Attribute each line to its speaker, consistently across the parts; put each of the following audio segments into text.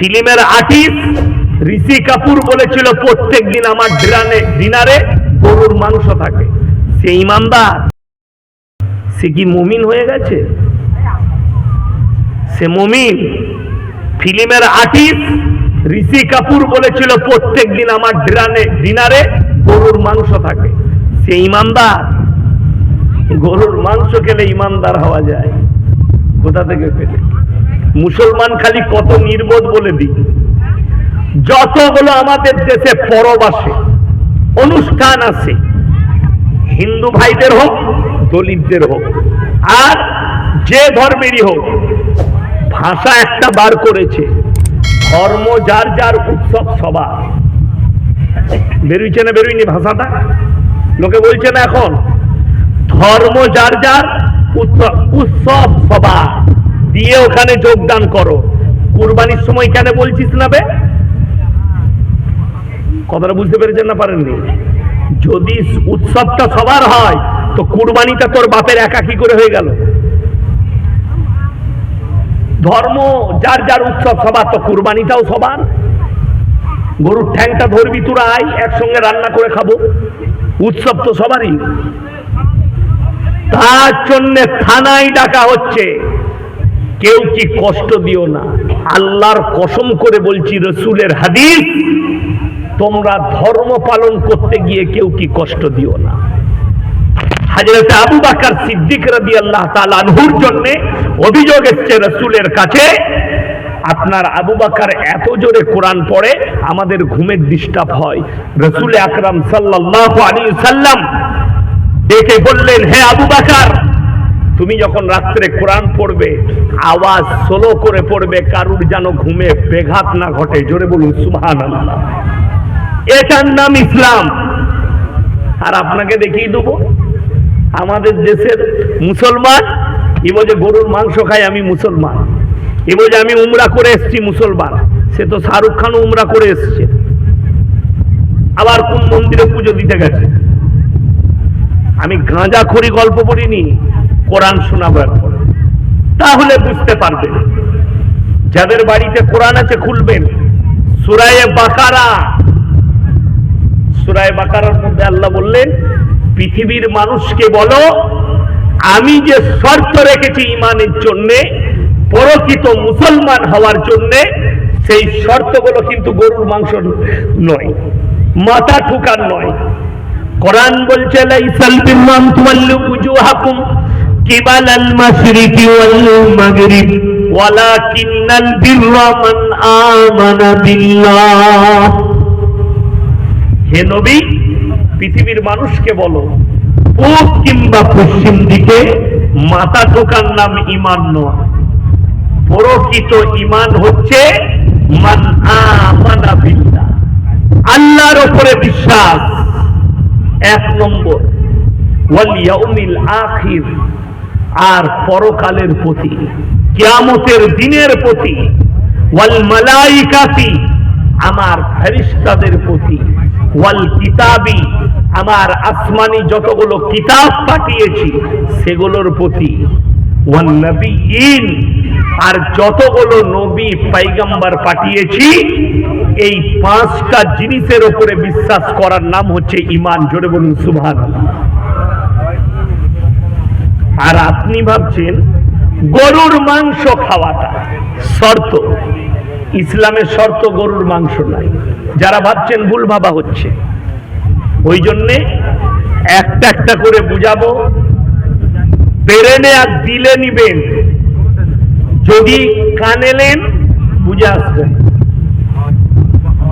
Speaker 1: ফিল্মের আর্টিস্ট ঋষি কাপুর বলেছিল প্রত্যেক দিন আমার ডিনারে ডিনারে গরুর মাংস থাকে। সে ইমানদার সে কি মুমিন হয়ে গেছে? সে মুমিন। ফিল্মের আর্টিস্ট ঋষি কাপুর বলেছিল প্রত্যেক দিন আমার ডিনারে ডিনারে গরুর মাংস থাকে। সে ইমানদার গরুর মাংস খেলে ইমানদার হওয়া যায়। কোথা থেকে পেলে? মুসলমান খালি কত নির্বোধ বলে দিই। যতগুলো আমাদের দেশে পরব আসে, অনুষ্ঠান আছে, হিন্দু ভাইদের হোক, দলিতদের হোক, আর যে ধর্মেরই হোক, ভাষা একটা বার করেছে, ধর্ম যার যার উৎসব সবার। বেরোইছে না বেরোয়নি ভাষাটা? লোকে বলছে না এখন, ধর্ম যার যার উৎসব উৎসব সবার। দিয়ে ওখানে যোগদান করো। কুরবানির সময় কেন বলছিস না বে? কথাটা বুঝতে পেরেছেন না পারেননি? যদি উৎসবটা সবার হয়, তো কুরবানিটা তোর বাপের একা কি করে হয়ে গেল। ধর্ম, যার যার উৎসব সবার, তো কুরবানিটাও সবার। গরুর ঠ্যাংটা ধরবি তোরা আই একসঙ্গে রান্না করে খাব। উৎসব তো সবারই। তার জন্য থানায় ডাকা হচ্ছে। কেউ কি কষ্ট দিও না। আল্লাহর কসম করে বলছি, রসুলের হাদিস, তোমরা ধর্ম পালন করতে গিয়ে কেউ কি কষ্ট দিও না। হাজরত আবু বাকার সিদ্দিক রাদি আল্লাহ তালানহুর জন্য অভিযোগ এসছে রসুলের কাছে, আপনার আবু বাকার এত জোরে কোরআন পড়ে, আমাদের ঘুমের ডিস্টার্ব হয়। রসুল আকরাম সাল্লাহ আলী সাল্লাম ডেকে বললেন, হে আবু বাকার তুমি যখন রাত্রে কোরআন পড়বে, আওয়াজ সোলো করে পড়বে, কারুর যেন ঘুমে বেঘাত না ঘটে, জোরে বলুন আল্লাহ এটার নাম ইসলাম। আর আপনাকে দেখিয়ে দেবো, আমাদের দেশের মুসলমান এ বলছে গরুর মাংস খাই আমি মুসলমান। এ বলছে আমি উমরা করে এসছি, মুসলমান। সে তো শাহরুখ খান উমরা করে এসছে। আবার কোন মন্দিরে পুজো দিতে গেছে? আমি গাঁজা খড়ি গল্প পড়িনি কোরআন শোনাবার তাহলে বুঝতে পারবেন যাদের বাড়িতে কোরআন আছে খুলবেন। সুরায়ে বাকারা। সুরায় বাকারার মধ্যে আল্লাহ বললেন, পৃথিবীর মানুষকে বলো, আমি যে শর্ত রেখেছি ইমানের জন্যে, পরকিত মুসলমান হওয়ার জন্যে, সেই শর্তগুলো কিন্তু গরুর মাংস নয়, মাথা ঠুকার নয়। কোরআন বলছে পৃথিবীর মানুষকে বলো, পূব কিংবা পশ্চিম দিকে মাথা ঠোকার নাম ইমান নয়। প্রকৃত ইমান হচ্ছে আল্লাহর উপরে বিশ্বাস। এক নম্বর, ওয়াল ইয়াউমিল আখির। আর পরকালের প্রতি, কিয়ামতের দিনের প্রতি, ওয়াল মালাইকাতি, আমার ফেরিস্তাদের প্রতি, ওয়াল কিতাবি, আমার আসমানি যতগুলো কিতাব পাঠিয়েছি, সেগুলোর প্রতি ওয়াল আর যতগুলো নবী পাইগাম্বার পাঠিয়েছি, এই পাঁচটা জিনিসের উপরে বিশ্বাস করার নাম হচ্ছে ইমান জোরে বলুন সুভান আর আপনি ভাবছেন গরুর মাংস খাওয়াটা শর্ত। ইসলামের শর্ত গরুর মাংস নাই যারা ভাবছেন ভুল ভাবা হচ্ছে। ওই জন্যে একটা একটা করে বুঝাবো। বেরেনে আর দিলে নিবেন। যদি কানেলেন বুঝে আসবেন।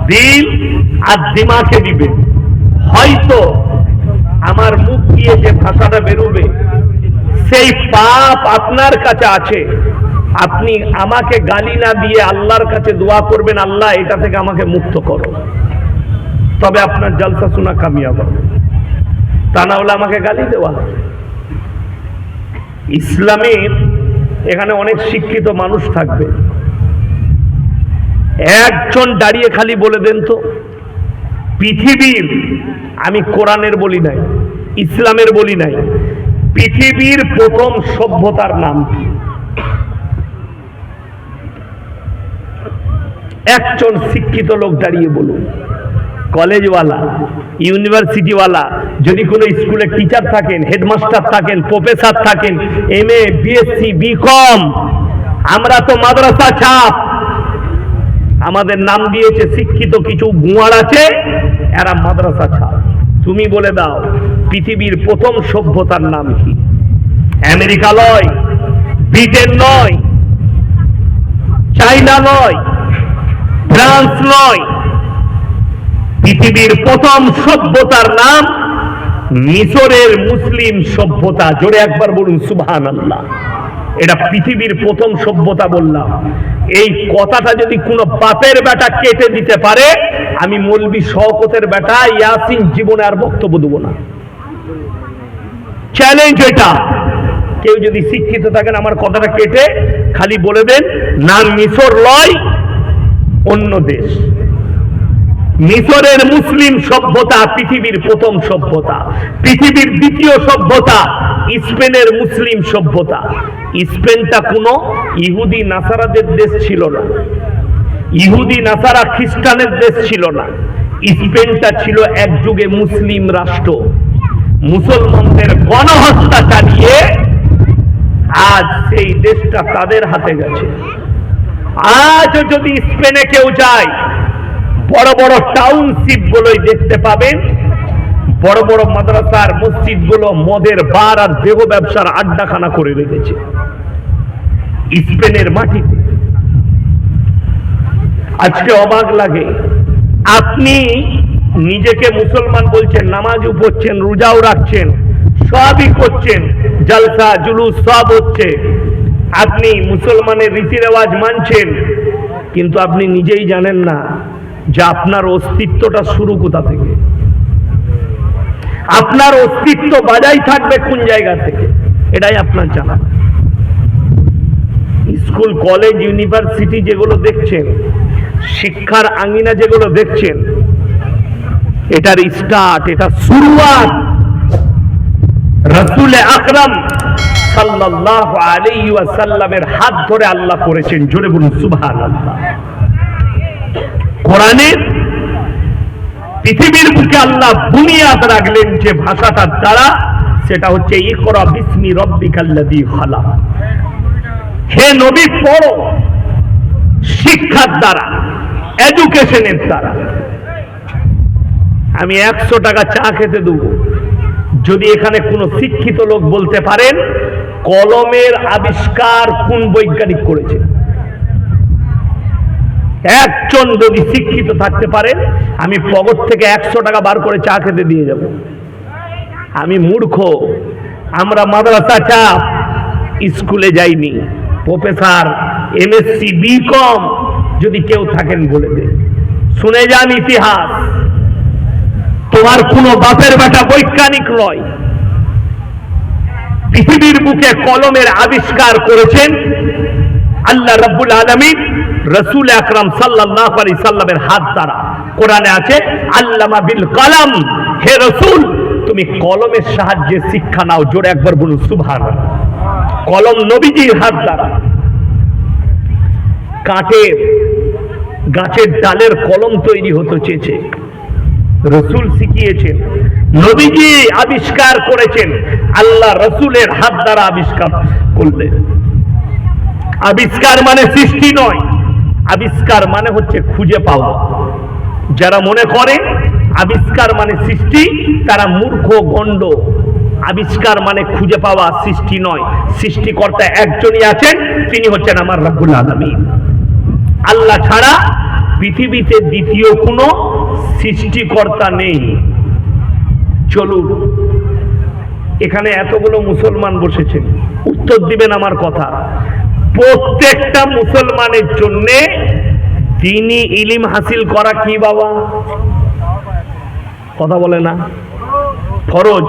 Speaker 1: দিল আর দিমাকে দিবেন। হয়তো আমার মুখ দিয়ে যে ভাষাটা বেরোবে সেই পাপ আপনার কাছে আছে। আপনি আমাকে গালি না দিয়ে আল্লাহর কাছে দোয়া করবেন, আল্লাহ এটা থেকে আমাকে মুক্ত করো। তবে আপনার জলসা শোনা কামিয়াব। তা না হলে আমাকে গালি দেওয়া। ইসলামের এখানে অনেক শিক্ষিত মানুষ থাকবে। একজন দাঁড়িয়ে খালি বলে দেন তো, পৃথিবীর আমি কোরআনের বলি নাই, ইসলামের বলি নাই পৃথিবীর প্রথম সভ্যতার নাম কি? একজন শিক্ষিত লোক দাঁড়িয়ে বলুন। কলেজওয়ালা, ইউনিভার্সিটিওয়ালা, যদি কোনো স্কুলে টিচার থাকেন, হেডমাস্টার থাকেন, প্রফেসর থাকেন, এম এ বিএসসি বিকম আমরা তো মাদ্রাসা ছাপ আমাদের নাম দিয়েছে শিক্ষিত কিছু গুয়ার আছে, এরা মাদ্রাসা ছাপ তুমি বলে দাও পৃথিবীর প্রথম সভ্যতার নাম কি? আমেরিকা নয়, ব্রিটেন নয় চাইনা নয়, ফ্রান্স নয়। পৃথিবীর প্রথম সভ্যতার নাম মিশরের মুসলিম সভ্যতা। জোরে একবার বলুন সুবহান আল্লাহ এটা পৃথিবীর প্রথম সভ্যতা বললাম। এই কথাটা যদি কোনো বাপের বেটা কেটে দিতে পারে, আমি মলবি শওকতের বেটা ইয়াসিন জীবনে আর বক্তব্য দেবো না। চ্যালেঞ্জ এটা। কেউ যদি শিক্ষিত থাকেন, আমার কথাটা কেটে খালি বলে দেন না মিশর লয়, অন্য দেশ। মিশরের মুসলিম সভ্যতা পৃথিবীর প্রথম সভ্যতা। পৃথিবীর দ্বিতীয় সভ্যতা, স্পেনের মুসলিম সভ্যতা। স্পেনটা কোনো ইহুদি নাসারাদের দেশ ছিল না। ইহুদি নাসারা খ্রিস্টানের দেশ ছিল না। স্পেনটা ছিল এক যুগে মুসলিম রাষ্ট্র। মুসলমানদের গণহত্যা চালিয়ে আজ সেই দেশটা তাদের হাতে গেছে। আজও যদি স্পেনে কেউ যায়, বড় বড় টাউনশিপ গুলোই দেখতে পাবেন, বড় বড় মাদ্রাসার মসজিদগুলো মদের বার আর দেহ ব্যবসার আড্ডাখানা করে রেখেছে। স্পেনের মাটিতে। আজকে অবাক লাগে। আপনি নিজেকে মুসলমান বলছেন, নামাজও পড়ছেন, রোজাও রাখছেন, সবই করছেন, জলসা, জুলুস সব হচ্ছে। আপনি মুসলমানের রীতি রেওয়াজ মানছেন, কিন্তু আপনি নিজেই জানেন না যে আপনার অস্তিত্বটা শুরু কোথা থেকে। আপনার অস্তিত্ব বাজাই থাকবে কোন জায়গা থেকে, এটাই আপনার জানা। স্কুল, কলেজ, ইউনিভার্সিটি যেগুলো দেখছেন, শিক্ষার আঙিনা যেগুলো দেখছেন এটার স্টার্ট এটা শুরুয়াত। রসুল আকরাম সাল্লাল্লাহু আলাইহি ওয়াসাল্লামের হাত ধরে আল্লাহ করেছেন, জোরে বলুন, সুবহানাল্লাহ। পৃথিবীর বুকে আল্লাহ বুনিয়াদ রাখলেন যে ভাষাটার দ্বারা, সেটা হচ্ছে, ইকরা বিসমি রব্বিকাল্লাযী খালাক। হে নবী, পড়ো শিক্ষার দ্বারা এডুকেশনের দ্বারা। আমি একশো টাকা চা খেতে দেবো। যদি এখানে কোনো শিক্ষিত লোক বলতে পারেন, কলমের আবিষ্কার কোন বৈজ্ঞানিক করেছে? একজন যদি শিক্ষিত থাকতে পারেন, আমি পকেট থেকে একশো টাকা বার করে চা খেতে দিয়ে যাব। আমি মূর্খ, আমরা মাদ্রাসা চা স্কুলে যাইনি। প্রফেসর, এমএসসি বিকম যদি কেউ থাকেন বলে দে শুনে যান ইতিহাস। তোমার কোনো বাপের বেটা বৈজ্ঞানিক নয়। পৃথিবীর বুকে কলমের আবিষ্কার করেছেন আল্লাহ রব্বুল আলমিন রসুল আকরাম সাল্লাহ আলি সাল্লামের হাত দ্বারা। কোরআনে আছে, আল্লামা বিল কলম, হে রসুল, তুমি কলমের সাহায্যে শিক্ষা নাও, জোরে একবার বলুন সুভান কলম নবীজির হাত দ্বারা। কাঠের, গাছের ডালের কলম তৈরি হতো চেয়েছে। রসুল শিখিয়েছেন, নবীজি আবিষ্কার করেছেন, আল্লাহ রসুলের হাত দ্বারা আবিষ্কার করলেন। আবিষ্কার মানে সৃষ্টি নয়, আবিষ্কার মানে হচ্ছে খুঁজে পাওয়া। যারা মনে করে, আবিষ্কার মানে সৃষ্টি, তারা মূর্খ, গণ্ড। আবিষ্কার মানে খুঁজে পাওয়া, সৃষ্টি নয়। সৃষ্টিকর্তা একজনই আছেন, তিনি হচ্ছেন আমার রাব্বুল আলামিন। আল্লাহ ছাড়া পৃথিবীতে দ্বিতীয় কোনো সৃষ্টিকর্তা নেই। চলুন, এখানে এতগুলো মুসলমান বসেছেন। উত্তর দিবেন আমার কথা। প্রত্যেকটা মুসলমানের জন্যে তিনি ইলিম হাসিল করা কি বাবা? কথা বলে না। ফরজ।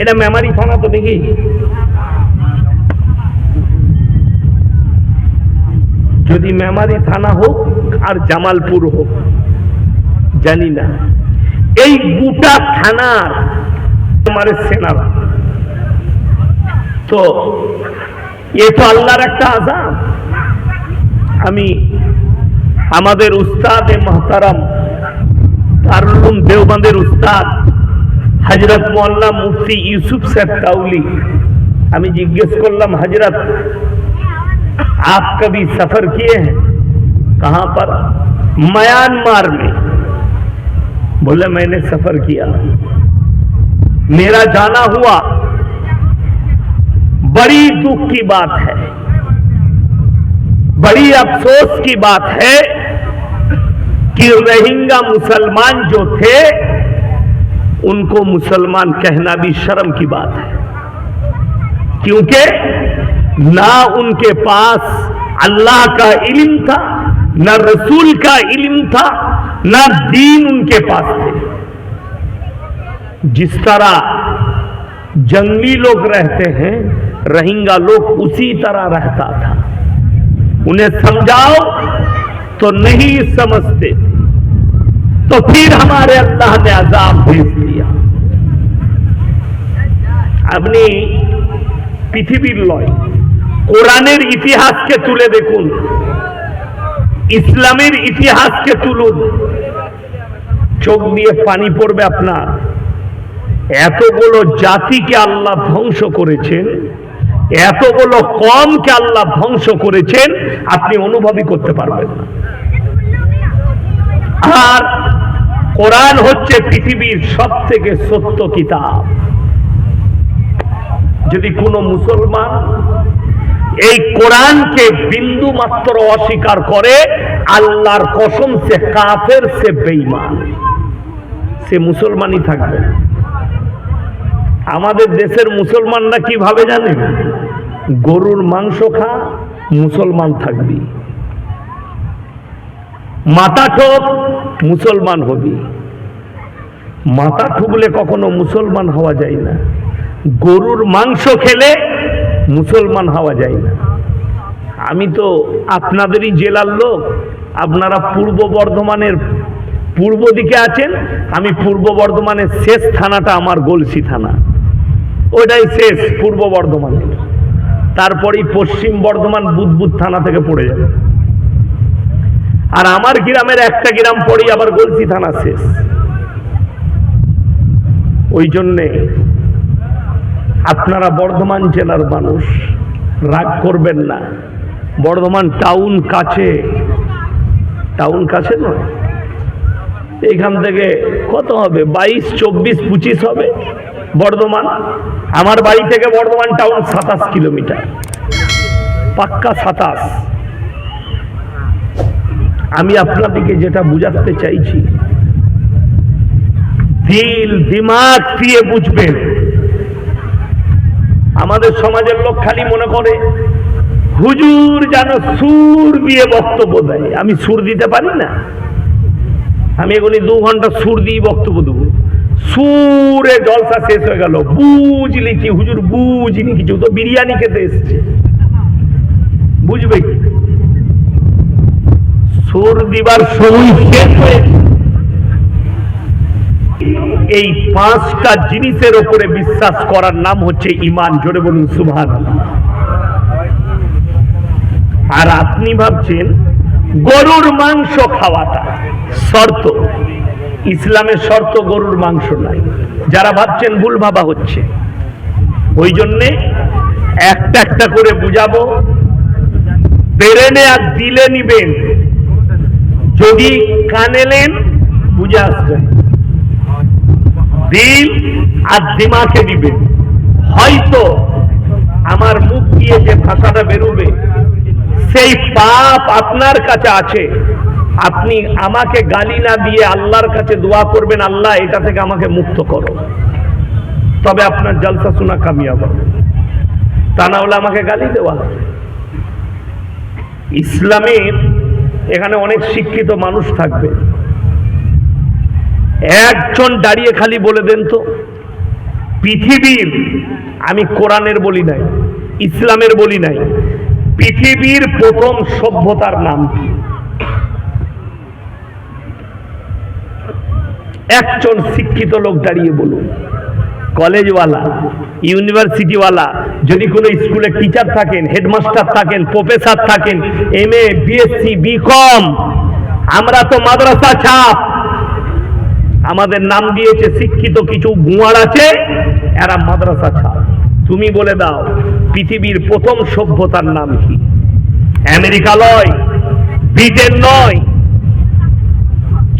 Speaker 1: এটা মেমারি থানা তো নাকি যদি মেমারি থানা হোক আর জামালপুর হোক জানি না এই গোটা থানার তোমার সেনারা তো এ তো আল্লাহর একটা আজাব আমি আমাদের উস্তাদ এ মহতারাম দারুল দেওবন্দের উস্তাদ হজরত মোল্লা মুফতি ইউসুফ সাহেব তাউলি আমি জিজ্ঞেস করলাম हजरत आप कभी सफर किए हैं कहाँ पर? म्यांमार में। बोले, मैंने सफ़र किया। मेरा जाना हुआ। बड़ी दुख की बात है। बड़ी अफसोस की बात है कि रोहिंगा मुसलमान जो थे, उनको मुसलमान कहना भी शर्म की बात है। क्योंकि ना उनके पास अल्लाह का इल्म था न रसूल का इल्म था न दीन उनके पास थे जिस तरह जंगली लोग रहते हैं रोहिंगा लोग उसी तरह रहता था उन्हें समझाओ तो नहीं समझते तो फिर हमारे अल्लाह ने अजाब भेज दिया আপনি পৃথিবীর লয় কোরআনের ইতিহাসকে তুলে দেখুন ইসলামের ইতিহাসকে তুলুন। চোখ দিয়ে পানি পড়বে আপনার। এতগুলো জাতিকে আল্লাহ ধ্বংস করেছেন, এতগুলো কমকে আল্লাহ ধ্বংস করেছেন, আপনি অনুভবই করতে পারবেন না। আর কোরআন হচ্ছে পৃথিবীর সব থেকে সত্য কিতাব। যদি কোনো মুসলমান এই কোরআনকে বিন্দু মাত্র অস্বীকার করে আল্লাহর কসম, সে কাফের, সে বেঈমান। সে মুসলমানই থাকবে। আমাদের দেশের মুসলমানরা কীভাবে জানেন গরুর মাংস খা, মুসলমান থাকবি। মাথা ঠোক, মুসলমান হবি। মাথা ঠুকলে কখনো মুসলমান হওয়া যায় না। গরুর মাংস খেলে মুসলমান হওয়া যায় না। আমি তো আপনাদেরই জেলার লোক, আপনারা পূর্ব বর্ধমানের পূর্ব দিকে আছেন, আমি পূর্ব বর্ধমানের শেষ থানাটা আমার গলসি থানা। ওইটাই শেষ, পূর্ব বর্ধমানের। তারপরেই পশ্চিম বর্ধমান বুধবুধ থানা থেকে পড়ে যাবে। আর আমার গ্রামের একটা গ্রাম পরেই আবার গলসি থানা শেষ। ওই জন্যে আপনারা বর্ধমান জেলার মানুষ, রাগ করবেন না। বর্ধমান টাউন কাছে। টাউন কাছে নয়। এখান থেকে কত হবে? বাইশ, চব্বিশ, পঁচিশ হবে বর্ধমান। আমার বাড়ি থেকে বর্ধমান টাউন সাতাশ কিলোমিটার। পাক্কা সাতাশ। আমি আপনাদেরকে যেটা বুঝাতে চাইছি, দিল, দিমাগ দিয়ে বুঝবেন। আমাদের সমাজের লোক খালি মনে করে, হুজুর যেন সুর দিয়ে বক্তব্য দেয়। আমি সুর দিতে পারি না। আমি এখনই দু ঘণ্টা সুর দিয়ে বক্তব্য দেবো। সুরে জলসা শেষ হয়ে গেল। বুঝলি কি হুজুর, বুঝিনি কিছু। তো বিরিয়ানি খেতে এসছে। বুঝবে কি? সুর দিবার সময় শেষ হয়ে এই পাঁচটা জিনিসের উপরে বিশ্বাস করার নাম হচ্ছে ইমান জোরে বলুন সুভান আর আপনি ভাবছেন, গরুর মাংস খাওয়াটা শর্ত। ইসলামের শর্ত গরুর মাংস নাই যারা ভাবছেন ভুল ভাবা হচ্ছে। ওই জন্যে একটা একটা করে বুঝাবো। বেরেনে আর দিলে নিবেন। যদি কানেলেন বুঝে আসবেন। দিল আর দিমাকে দিবে। হয়তো আমার মুখ দিয়ে যে ভাষাটা বেরোবে, সেই পাপ আপনার কাছে আছে। আপনি আমাকে গালি না দিয়ে আল্লাহর কাছে দোয়া করবেন, আল্লাহ এটা থেকে আমাকে মুক্ত করো। তবে আপনার জলসা শোনা কামিয়াব। হবে তা না হলে আমাকে গালি দেওয়া। ইসলামের এখানে অনেক শিক্ষিত মানুষ থাকবে। একজন দাঁড়িয়ে খালি বলে দেন তো, পৃথিবীর, আমি কোরআনের বলি নাই, ইসলামের বলি নাই, পৃথিবীর প্রথম সভ্যতার নাম কি? একজন শিক্ষিত লোক দাঁড়িয়ে বলুন, কলেজওয়ালা, ইউনিভার্সিটিওয়ালা, যদি কোনো স্কুলে টিচার থাকেন, হেডমাস্টার থাকেন, প্রফেসর থাকেন, এম এ বিএসসি বিকম আমরা তো মাদ্রাসা ছাপ আমাদের নাম দিয়েছে শিক্ষিত কিছু গুয়ার আছে, এরা মাদ্রাসা ছাপ তুমি বলে দাও, পৃথিবীর প্রথম সভ্যতার নাম কি? আমেরিকা নয়, ব্রিটেন নয়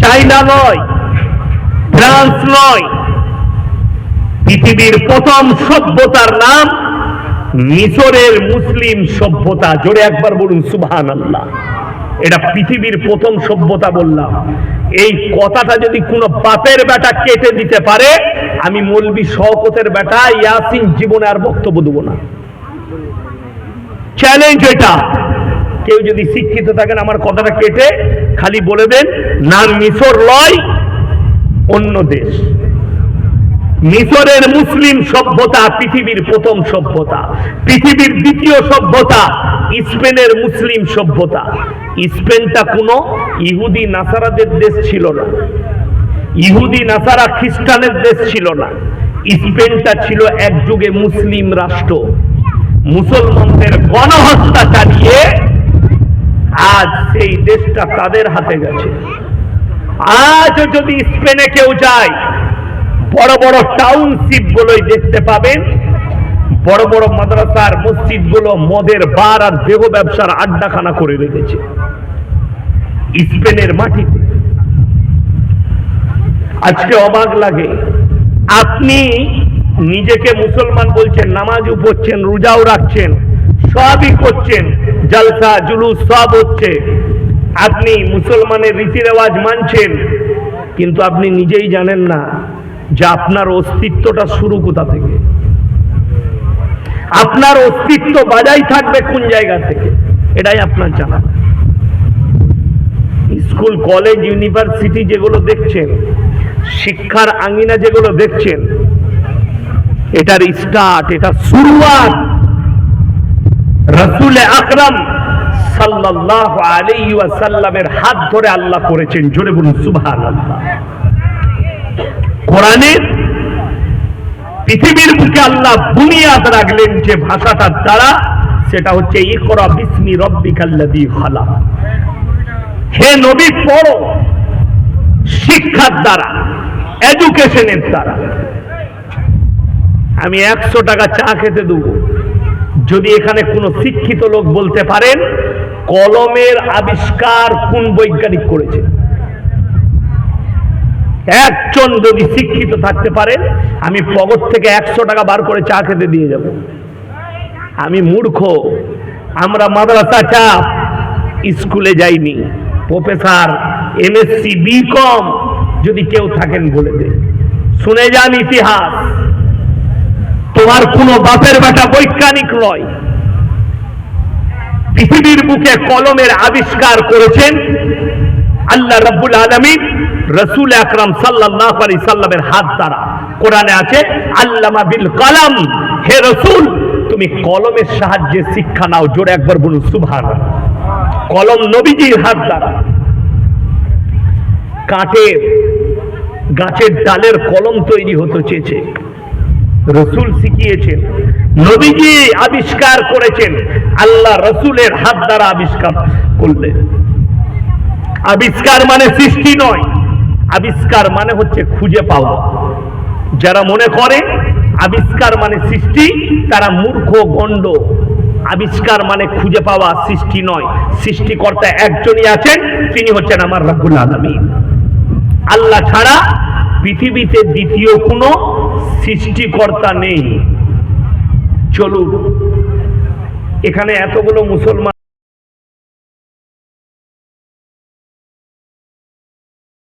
Speaker 1: চাইনা নয়, ফ্রান্স নয়। পৃথিবীর প্রথম সভ্যতার নাম মিশরের মুসলিম সভ্যতা। জোরে একবার বলুন সুবহান আল্লাহ এটা পৃথিবীর প্রথম সভ্যতা বললাম। এই কথাটা যদি কোনো বাপের বেটা কেটে দিতে পারে, আমি মলবি শওকতের বেটা ইয়াসিন জীবনে আর বক্তব্য দেবো না। চ্যালেঞ্জ এটা। কেউ যদি শিক্ষিত থাকেন, আমার কথাটা কেটে খালি বলে দেন না মিশর লয় অন্য দেশ। মিশরের মুসলিম সভ্যতা পৃথিবীর প্রথম সভ্যতা। পৃথিবীর দ্বিতীয় সভ্যতা স্পেনের মুসলিম সভ্যতা। স্পেনটা কোনো ইহুদি নাসারাদের দেশ ছিল না। ইহুদি নাসারা খ্রিস্টানের দেশ ছিল না। স্পেনটা ছিল এক যুগে মুসলিম রাষ্ট্র। মুসলমানদের গণহত্যা চালিয়ে আজ সেই দেশটা তাদের হাতে গেছে। আজ যদি স্পেনে কেউ যায়, বড় বড় টাউনশিপ গুলোই দেখতে পাবেন। বড় বড় মাদ্রাসার মসজিদগুলো মদের বার আর দেহ ব্যবসার আড্ডাখানা করে রেখেছে। স্পেনের মাটিতে আজকে অবাক লাগে। আপনি নিজেকে মুসলমান বলছেন নামাজও পড়ছেন, রোজাও রাখছেন, সবই করছেন, জলসা, জুলুস সব হচ্ছে। আপনি মুসলমানের রীতি রেওয়াজ মানছেন, কিন্তু আপনি নিজেই জানেন না যে আপনার অস্তিত্বটা শুরু কোথা থেকে? আপনার অস্তিত্ব বাজাই থাকবে কোন জায়গা থেকে? এটাই আপনার জানা। স্কুল, কলেজ, ইউনিভার্সিটি যেগুলো দেখছেন, শিক্ষার আঙ্গিনা যেগুলো দেখছেন, এটার স্টার্ট এটা শুরুয়াত রসুল আকরাম সাল্লাল্লাহু আলাইহি ওয়াসাল্লামের হাত ধরে আল্লাহ করেছেন। জোরে বলুন, সুবহানাল্লাহ। কোরআনের পৃথিবীর বুকে আল্লাহ বুনিয়াদ রাখলেন যে ভাষাটার দ্বারা, সেটা হচ্ছে ই করা ইকরা বিসমি রব্বিকাল্লাযী খালাক। হে নবী, পড়ো শিক্ষার দ্বারা, এডুকেশনের দ্বারা। আমি একশো টাকা চা খেতে দেবো। যদি এখানে কোনো শিক্ষিত লোক বলতে পারেন, কলমের আবিষ্কার কোন বৈজ্ঞানিক করেছে? একজন যদি শিক্ষিত থাকতে পারেন, আমি পকেট থেকে একশো টাকা বার করে চা খেতে দিয়ে যাব। আমি মূর্খ। আমরা মাদ্রাসা চা স্কুলে যাইনি। প্রফেসর এমএসসি বিকম যদি কেউ থাকেন বলে দে। শুনে যান ইতিহাস। তোমার কোনো বাপের বেটা বৈজ্ঞানিক নয়। পৃথিবীর বুকে কলমের আবিষ্কার করেছেন আল্লাহ রাব্বুল আলামিন। রসুল আকরাম সাল্লাল্লাহু আলাইহি সাল্লামের হাত দ্বারা। কোরআনে আছে, আল্লামা বিল কলম। হে রসুল, তুমি কলমের সাহায্যে শিক্ষা নাও, জোরে একবার বলুন, সুবহানাল্লাহ। কলম নবীজির হাত দ্বারা। কাঠের, গাছের ডালের কলম তৈরি হতো চেয়েছে। রসুল শিখিয়েছেন, নবীজি আবিষ্কার করেছেন, আল্লাহ রসুলের হাত দ্বারা আবিষ্কার করলেন। আবিষ্কার মানে সৃষ্টি নয়। আবিষ্কার মানে হচ্ছে খুঁজে পাওয়া। যারা মনে করে, আবিষ্কার মানে সৃষ্টি, তারা মূর্খ, গণ্ড। আবিষ্কার মানে খুঁজে পাওয়া, সৃষ্টি নয়। সৃষ্টিকর্তা একজনই আছেন, তিনি হচ্ছেন আমার রব্বুল আলমী আল্লাহ ছাড়া পৃথিবীতে দ্বিতীয় কোনো সৃষ্টিকর্তা নেই। চলুন, এখানে এতগুলো মুসলমান